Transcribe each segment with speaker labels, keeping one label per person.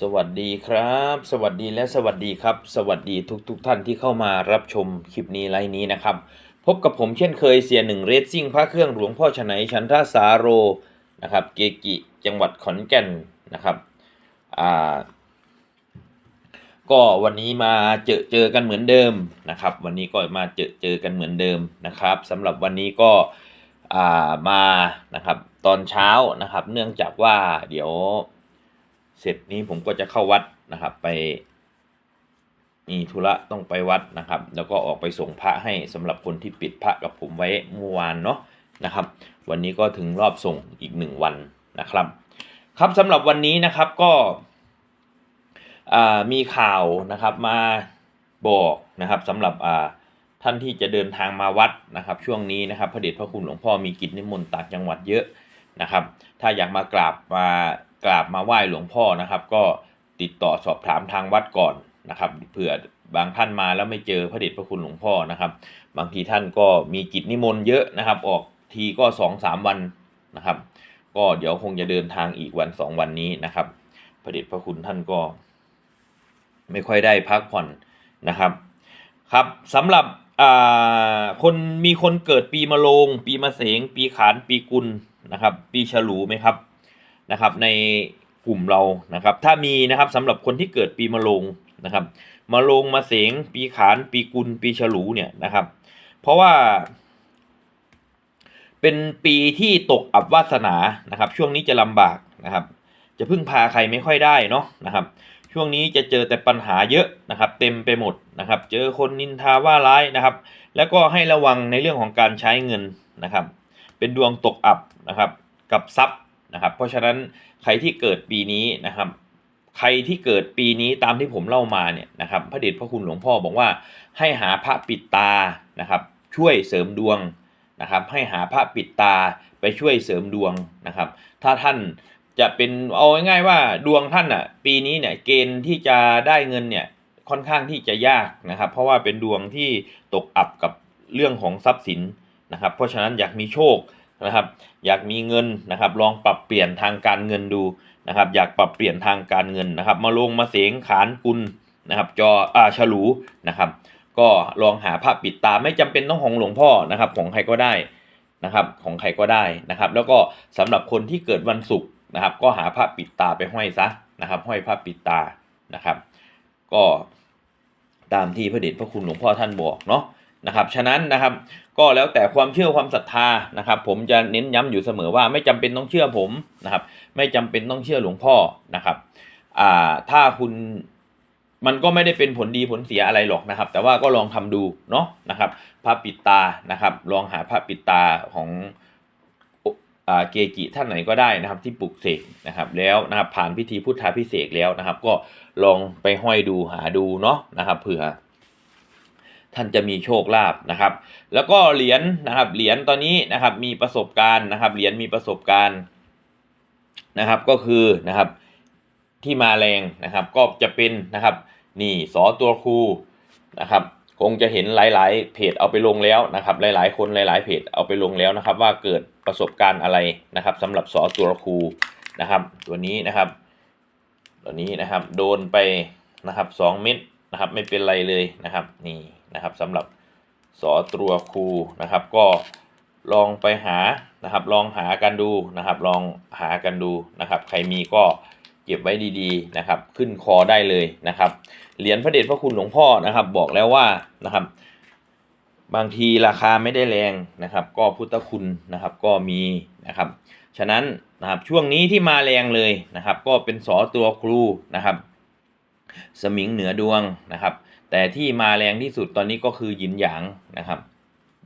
Speaker 1: สวัสดีครับ สวัสดีและสวัสดีครับ สวัสดีทุกๆทท่านที่เข้ามารับชมคลิปนี้ไลน์นี้นะครับ พบกับผมเช่นเคยเสียหนึ่งเรซซิ่งพระเครื่องหลวงพ่อชนัยชันทาสาโรนะครับเกกิจังหวัดขอนแก่นนะครับอ่าก็วันนี้มาเจอเจอกันเหมือนเดิมนะครับ วันนี้ก็มาเจอเจอกันเหมือนเดิมนะครับสำหรับวันนี้ก็อ่ามานะครับตอนเช้านะครับ เนื่องจากว่าเดี๋ยว เสร็จนี้ผมก็จะเข้าวัดนะครับ ไปมีธุระต้องไปวัดนะครับ แล้วก็ออกไปส่งพระให้สำหรับคนที่ปิดพระกับผมไว้เมื่อวานเนาะนะครับ วันนี้ก็ถึงรอบส่งอีกหนึ่งวันนะครับ ครับสำหรับวันนี้นะครับก็มีข่าวนะครับมาบอกนะครับสำหรับท่านที่จะเดินทางมาวัดนะครับ ช่วงนี้นะครับพระเดชพระคุณหลวงพ่อมีกิจนิมนต์ต่างจังหวัดเยอะนะครับ ถ้าอยากมากราบมา กราบมาไหว้หลวงพ่อนะครับ ก็ติดต่อสอบถามทางวัดก่อนนะครับเผื่อบางท่านมาแล้วไม่เจอพระเดชพระคุณหลวงพ่อนะครับ บางทีท่านก็มีกิจนิมนต์เยอะนะครับ ออกทีก็สองสามวันนะครับ ก็เดี๋ยวคงจะเดินทางอีกวันสองวันนี้นะครับพระเดชพระคุณท่านก็ ไม่ค่อยได้พักผ่อนนะครับ ครับสำหรับอ่าคนมีคนเกิดปีมะโรง ปีมะเสง ปีขานปีกุลนะครับ ปีฉลูไหมครับ นะครับในกลุ่มเรานะครับ ถ้ามีนะครับสำหรับคนที่เกิดปีมะโรงนะครับมะโรงมะเสงปีขานปีกุลปีฉลูเนี่ยนะครับ เพราะว่า เป็นปีที่ตกอับวาสนานะครับ ช่วงนี้จะลำบากนะครับ จะพึ่งพาใครไม่ค่อยได้เนาะนะครับ ช่วงนี้จะเจอแต่ปัญหาเยอะนะครับ เต็มไปหมดนะครับ เจอคนนินทาว่าร้ายนะครับ แล้วก็ให้ระวังในเรื่องของการใช้เงินนะครับ เป็นดวงตกอับนะครับ กับทรัพย์ นะครับ เพราะฉะนั้นใครที่เกิดปีนี้นะครับ ใครที่เกิดปีนี้ตามที่ผมเล่ามาเนี่ยนะครับ พระเดชพระคุณหลวงพ่อบอกว่าให้หาพระปิดตานะครับ ช่วยเสริมดวงนะครับ ให้หาพระปิดตาไปช่วยเสริมดวงนะครับ ถ้าท่านจะเป็นเอาง่ายๆว่าดวงท่านอะปีนี้เนี่ยเกณฑ์ที่จะได้เงินเนี่ยค่อนข้างที่จะยากนะครับ เพราะว่าเป็นดวงที่ตกอับกับเรื่องของทรัพย์สินนะครับ เพราะฉะนั้นอยากมีโชค นะครับ อยากมีเงินนะครับ ลองปรับเปลี่ยนทางการเงินดูนะครับ อยากปรับเปลี่ยนทางการเงินนะครับ มาลงมาเสงขานกุลนะครับ จออ่าฉลูนะครับ ก็ลองหาผ้าปิดตาไม่จำเป็นต้องของหลวงพ่อนะครับ ของใครก็ได้นะครับ ของใครก็ได้นะครับ แล้วก็สำหรับคนที่เกิดวันศุกร์นะครับ ก็หาผ้าปิดตาไปห้อยซะนะครับ ห้อยผ้าปิดตานะครับ ก็ตามที่พระเดชพระคุณหลวงพ่อท่านบอกเนาะ นะครับฉะนั้นนะครับก็แล้วแต่ความเชื่อความศรัทธานะครับ ผมจะเน้นย้ำอยู่เสมอว่าไม่จำเป็นต้องเชื่อผมนะครับ ไม่จำเป็นต้องเชื่อหลวงพ่อนะครับอ่าถ้าคุณมันก็ไม่ได้เป็นผลดีผลเสียอะไรหรอกนะครับ แต่ว่าก็ลองทำดูเนาะนะครับพระปิดตานะครับ ลองหาพระปิดตาของอเกจิท่านไหนก็ได้นะครับ ที่ปลุกเสกนะครับ แล้วนะครับผ่านพิธีพุทธาพิเศษแล้วนะครับ ก็ลองไปห้อยดูหาดูเนาะนะครับเผื่อ ท่านจะมีโชคลาภนะครับ แล้วก็เหรียญนะครับเหรียญตอนนี้นะครับมีประสบการณ์นะครับเหรียญมีประสบการณ์นะครับก็คือนะครับที่มาแรงนะครับก็จะเป็นนะครับนี่สอตัวครูนะครับคงจะเห็นหลาย ๆ เพจเอาไปลงแล้วนะครับ หลาย ๆ คนหลาย ๆ เพจเอาไปลงแล้วนะครับ ว่าเกิดประสบการณ์อะไรนะครับสำหรับสอตัวครูนะครับ ตัวนี้นะครับ ตัวนี้นะครับโดนไปนะครับสองเม็ดนะครับไม่เป็นไรเลยนะครับนี่ นะครับสำหรับสอตัวครูนะครับ ก็ลองไปหานะครับ ลองหากันดูนะครับ ลองหากันดูนะครับ ใครมีก็เก็บไว้ดีๆนะครับ ขึ้นคอได้เลยนะครับเหรียญพระเดชพระคุณหลวงพ่อนะครับ บอกแล้วว่านะครับ บางทีราคาไม่ได้แรงนะครับ ก็พุทธคุณนะครับก็มีนะครับ ฉะนั้นนะครับช่วงนี้ที่มาแรงเลยนะครับ ก็เป็นสอตัวครูนะครับ สมิงเหนือดวงนะครับ แต่ที่มาแรงที่สุดตอนนี้ก็คือหยินหยางนะครับ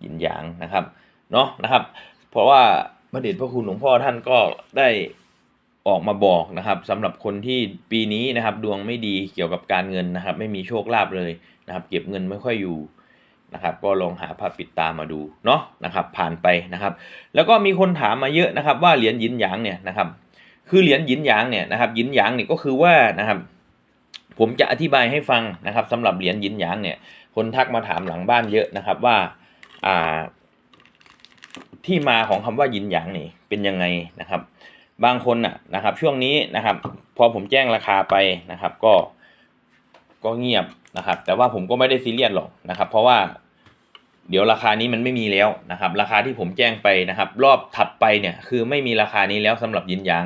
Speaker 1: หยินหยางนะครับเนาะนะครับ เพราะว่าพระเดชพระคุณหลวงพ่อท่านก็ได้ออกมาบอกนะครับสำหรับคนที่ปีนี้นะครับ ดวงไม่ดีเกี่ยวกับการเงินนะครับ ไม่มีโชคลาภเลยนะครับ เก็บเงินไม่ค่อยอยู่นะครับ ก็ลองหาผ้าปิดตามาดูเนาะนะครับ ผ่านไปนะครับ แล้วก็มีคนถามมาเยอะนะครับ ว่าเหรียญยินหยางเนี่ยนะครับ คือเหรียญยินหยางเนี่ยนะครับยินหยางเนี่ยก็คือว่านะครับ ผมจะอธิบายให้ฟังนะครับสำหรับเหรียญยินหยางเนี่ย คนทักมาถามหลังบ้านเยอะนะครับว่าอ่า ที่มาของคำว่ายินหยางนี่เป็นยังไงนะครับ บางคนน่ะนะครับ ช่วงนี้นะครับ พอผมแจ้งราคาไปนะครับ ก็ก็เงียบนะครับ แต่ว่าผมก็ไม่ได้ซีเรียสหรอกนะครับ เพราะว่าเดี๋ยวราคานี้มันไม่มีแล้วนะครับ ราคาที่ผมแจ้งไปนะครับ รอบถัดไปเนี่ยคือไม่มีราคานี้แล้วสำหรับยินหยาง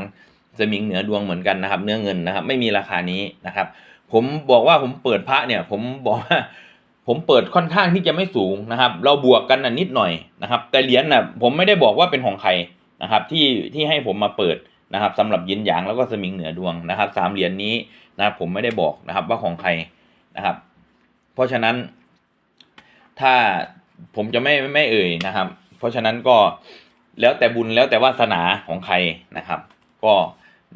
Speaker 1: สมิงเหนือดวงเหมือนกันนะครับ เนื้อเงินนะครับ ไม่มีราคานี้นะครับ ผมบอกว่าผมเปิดพระเนี่ย ผมบอกว่าผมเปิดค่อนข้างที่จะไม่สูงนะครับ เราบวกกันน่ะนิดหน่อยนะครับ แต่เหรียญน่ะผมไม่ได้บอกว่าเป็นของใครนะครับ ที่ที่ให้ผมมาเปิดนะครับสำหรับยินหยางแล้วก็สมิงเหนือดวงนะครับสามเหรียญนี้นะครับผมไม่ได้บอกนะครับว่าของใครนะครับ เพราะฉะนั้น ถ้าผมจะไม่ไม่เอ่ยนะครับ เพราะฉะนั้นก็แล้วแต่บุญแล้วแต่วาสนาของใครนะครับ ก็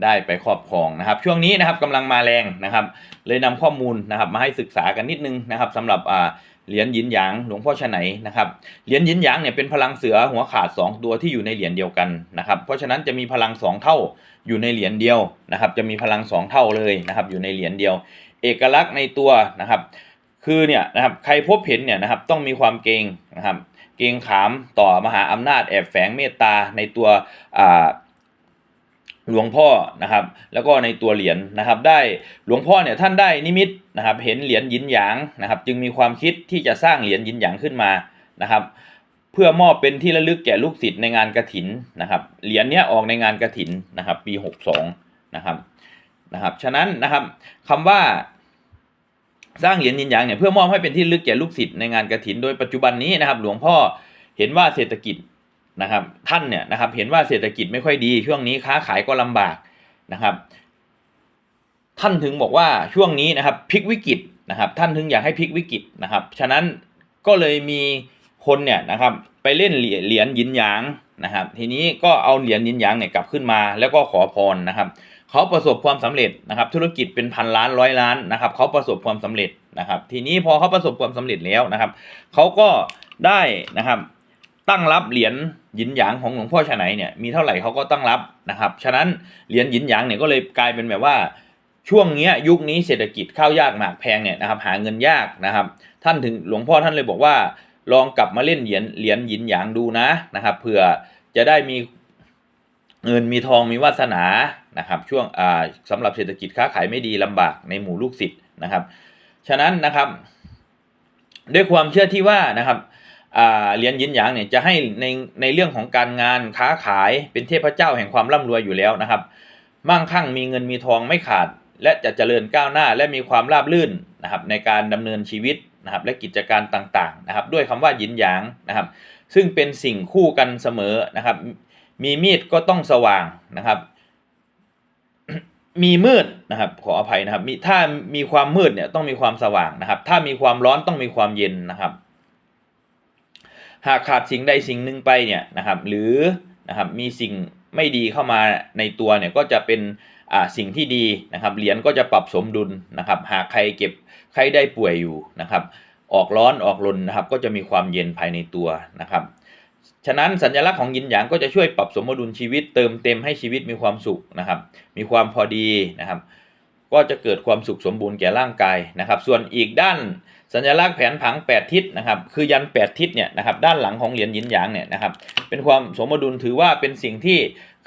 Speaker 1: ได้ไปครอบครองนะครับ ช่วงนี้นะครับกำลังมาแรงนะครับ เลยนำข้อมูลนะครับ มาให้ศึกษากันนิดนึงนะครับสำหรับอ่าเหรียญยินหยางหลวงพ่อชไหนนะครับเหรียญยินหยางเนี่ยเป็นพลังเสือหัวขาด 2 ตัวที่อยู่ในเหรียญเดียวกันนะครับเพราะฉะนั้นจะมีพลัง 2 เท่าอยู่ในเหรียญเดียวนะครับ จะมีพลัง 2 เท่าเลยนะครับอยู่ในเหรียญเดียว เอกลักษณ์ในตัวนะครับ คือเนี่ยนะครับใครพบเห็นเนี่ยนะครับต้องมีความเกรงนะครับ เกรงขามต่อมหาอำนาจแอบแฝงเมตตาในตัวอ่า หลวงพ่อนะครับ แล้วก็ในตัวเหรียญนะครับ ได้หลวงพ่อเนี่ยท่านได้นิมิตนะครับ เห็นเหรียญยินหยางนะครับ จึงมีความคิดที่จะสร้างเหรียญยินหยางขึ้นมานะครับ เพื่อมอบเป็นที่ระลึกแก่ลูกศิษย์ในงานกระถินนะครับ เหรียญเนี้ยออกในงานกระถินนะครับ ปี 62 นะครับนะครับ ฉะนั้นนะครับคำว่าสร้างเหรียญยินหยางเนี่ยเพื่อมอบให้เป็นที่ระลึกแก่ลูกศิษย์ในงานกระถิน โดยปัจจุบันนี้นะครับ หลวงพ่อเห็นว่าเศรษฐกิจ นะครับท่านเนี่ยนะครับเห็นว่าเศรษฐกิจไม่ค่อยดี ช่วงนี้ค้าขายก็ลำบากนะครับ ท่านถึงบอกว่าช่วงนี้นะครับพลิกวิกฤตนะครับ ท่านถึงอยากให้พลิกวิกฤตนะครับ ฉะนั้นก็เลยมีคนเนี่ยนะครับไปเล่นเหรียญเหรียญยินหยางนะครับ ทีนี้ก็เอาเหรียญยินหยางเนี่ยกลับขึ้นมาแล้วก็ขอพรนะครับ เขาประสบความสำเร็จนะครับ ธุรกิจเป็นพันล้านร้อยล้านนะครับ เขาประสบความสำเร็จนะครับ ทีนี้พอเขาประสบความสำเร็จแล้วนะครับ เขาก็ได้นะครับ ตั้งรับเหรียญหยินหยางของหลวงพ่อชาไหนเนี่ยมีเท่าไหร่เขาก็ตั้งรับนะครับ ฉะนั้นเหรียญหยินหยางเนี่ยก็เลยกลายเป็นแบบว่าช่วงเนี้ยยุคนี้เศรษฐกิจข้าวยากหมากแพงเนี่ยนะครับหาเงินยากนะครับ ท่านถึงหลวงพ่อท่านเลยบอกว่า ลองกลับมาเล่นเหรียญเหรียญหยินหยางดูนะนะครับเผื่อจะได้มีเงินมีทองมีวาสนานะครับช่วงอ่าสำหรับเศรษฐกิจค้าขายไม่ดีลำบากในหมู่ลูกศิษย์นะครับ ฉะนั้นนะครับ ด้วยความเชื่อที่ว่านะครับ เหรียญยินหยางเนี่ยจะให้ในในเรื่องของการงานค้าขายเป็นเทพเจ้าแห่งความร่ำรวยอยู่แล้วนะครับ มั่งคั่งมีเงินมีทองไม่ขาด และจะเจริญก้าวหน้าและมีความราบรื่นนะครับในการดำเนินชีวิตนะครับและกิจการต่างๆนะครับ ด้วยคำว่ายินหยางนะครับ ซึ่งเป็นสิ่งคู่กันเสมอนะครับ มีมีดก็ต้องสว่างนะครับ มีมืดนะครับ ขออภัยนะครับ มีถ้ามีความมืดเนี่ยต้องมีความสว่างนะครับ ถ้ามีความร้อนต้องมีความเย็นนะครับ หากขาดสิ่งใดสิ่งหนึ่งไปเนี่ยนะครับหรือนะครับมีสิ่งไม่ดีเข้ามาในตัวเนี่ยก็จะเป็นอ่าสิ่งที่ดีนะครับเหรียญก็จะปรับสมดุลนะครับ หากใครเก็บใครได้ป่วยอยู่นะครับ ออกร้อนออกลนนะครับก็จะมีความเย็นภายในตัวนะครับ ฉะนั้นสัญลักษณ์ของยินหยางก็จะช่วยปรับสมดุลชีวิตเติมเต็มให้ชีวิตมีความสุขนะครับ มีความพอดีนะครับ ก็จะเกิดความสุขสมบูรณ์แก่ร่างกายนะครับ ส่วนอีกด้านสัญลักษณ์แผนผัง 8 ทิศนะครับคือยัน 8 ทิศเนี่ยนะครับด้านหลังของเหรียญยินหยางเนี่ยนะครับเป็นความสมดุลถือว่าเป็นสิ่งที่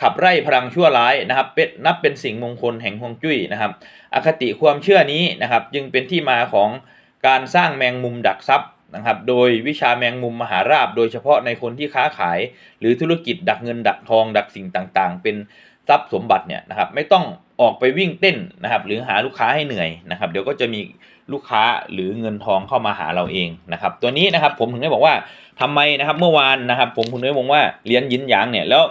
Speaker 1: ขับไล่พลังชั่วร้ายนะครับเป็นนับเป็นสิ่งมงคลแห่งฮวงจุ้ยนะครับอคติความเชื่อนี้นะครับจึงเป็นที่มาของการสร้างแมงมุมดักทรัพย์นะครับโดยวิชาแมงมุมมหาราบ โดยเฉพาะในคนที่ค้าขาย หรือธุรกิจดักเงินดักทองดักสิ่งต่างๆ เป็น ทรัพย์สมบัติเนี่ยนะครับไม่ต้องออกไปวิ่งเต้นนะครับ หรือหาลูกค้าให้เหนื่อยนะครับ เดี๋ยวก็จะมีลูกค้าหรือเงินทองเข้ามาหาเราเองนะครับ ตัวนี้นะครับผมถึงได้บอกว่าทำไมนะครับเมื่อวานนะครับ ผมคุณได้บอกว่าเหรียญยินหยางเนี่ยแล้ว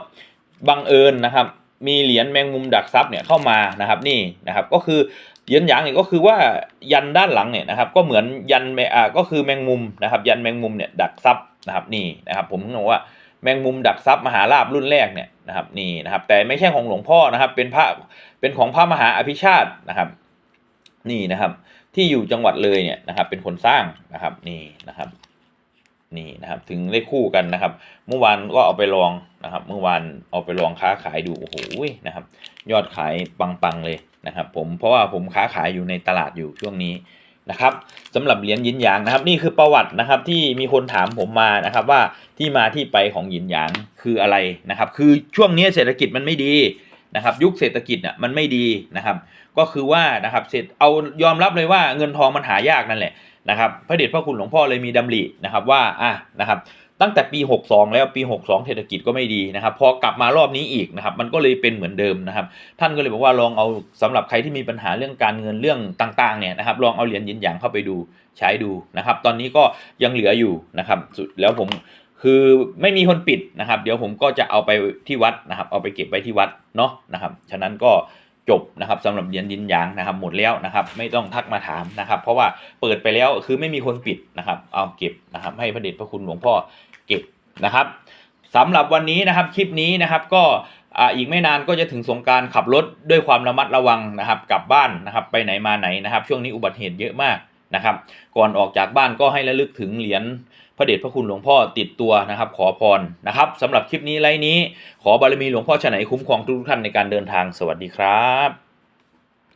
Speaker 1: บังเอิญนะครับ มีเหรียญแมงมุมดักทรัพย์เนี่ยเข้ามานะครับนี่นะครับก็คือเหรียญหยางเนี่ยก็คือว่ายันด้านหลังเนี่ยนะครับก็เหมือนยันแมอ่าก็คือแมงมุมนะครับ ยันแมงมุมเนี่ยดักทรัพย์นะครับนี่นะครับ ผมถึงบอกว่า แมงมุมดักทรัพย์มหาราบรุ่นแรกเนี่ยนะครับนี่นะครับ แต่ไม่ใช่ของหลวงพ่อนะครับ เป็นพระเป็นของพระมหาอภิชาตินะครับ นี่นะครับ ที่อยู่จังหวัดเลยเนี่ยนะครับ เป็นคนสร้างนะครับนี่นะครับนี่นะครับถึงได้คู่กันนะครับ เมื่อวานก็เอาไปลองนะครับ เมื่อวานเอาไปลองค้าขายดูโอ้โหนะครับ ยอดขายปังๆเลยนะครับ ผมเพราะว่าผมค้าขายอยู่ในตลาดอยู่ช่วงนี้ นะครับสำหรับเหรียญหยินหยางนะครับ นี่คือประวัตินะครับที่มีคนถามผมมานะครับว่าที่มาที่ไปของหยินหยางคืออะไรนะครับ คือช่วงนี้เศรษฐกิจมันไม่ดีนะครับ ยุคเศรษฐกิจอะมันไม่ดีนะครับ ก็คือว่านะครับเสร็จเอายอมรับเลยว่าเงินทองมันหายากนั่นแหละนะครับพระเดชพระคุณหลวงพ่อเลยมีดำรินะครับว่าอะนะครับ ตั้งแต่ปี 62 แล้วปี 62 เศรษฐกิจก็ไม่ดีนะครับ พอกลับมารอบนี้อีกนะครับ มันก็เลยเป็นเหมือนเดิมนะครับ ท่านก็เลยบอกว่าลองเอาสำหรับใครที่มีปัญหาเรื่องการเงินเรื่องต่างๆเนี่ยนะครับ ลองเอาเหรียญยินหยางเข้าไปดูใช้ดูนะครับ ตอนนี้ก็ยังเหลืออยู่นะครับสุดแล้วผมคือไม่มีคนปิดนะครับ เดี๋ยวผมก็จะเอาไปที่วัดนะครับ เอาไปเก็บไว้ที่วัดเนาะนะครับ ฉะนั้นก็จบนะครับสำหรับเหรียญยินหยางนะครับ หมดแล้วนะครับ ไม่ต้องทักมาถามนะครับ เพราะว่าเปิดไปแล้วคือไม่มีคนปิดนะครับ เอาเก็บนะครับ ให้พระเดชพระคุณหลวงพ่อ เก็บนะครับสำหรับวันนี้นะครับคลิปนี้นะครับก็อีกไม่นานก็จะถึงสงการขับรถด้วยความระมัดระวังนะครับกลับบ้านนะครับไปไหนมาไหนนะครับ ช่วงนี้อุบัติเหตุเยอะมากนะครับ ก่อนออกจากบ้านก็ให้ระลึกถึงเหรียญพระเดชพระคุณหลวงพ่อติดตัวนะครับ ขอพรนะครับสำหรับคลิปนี้ไลน์นี้ ขอบารมีหลวงพ่อฉะไหนคุ้มครองทุกท่านในการเดินทางสวัสดีครับ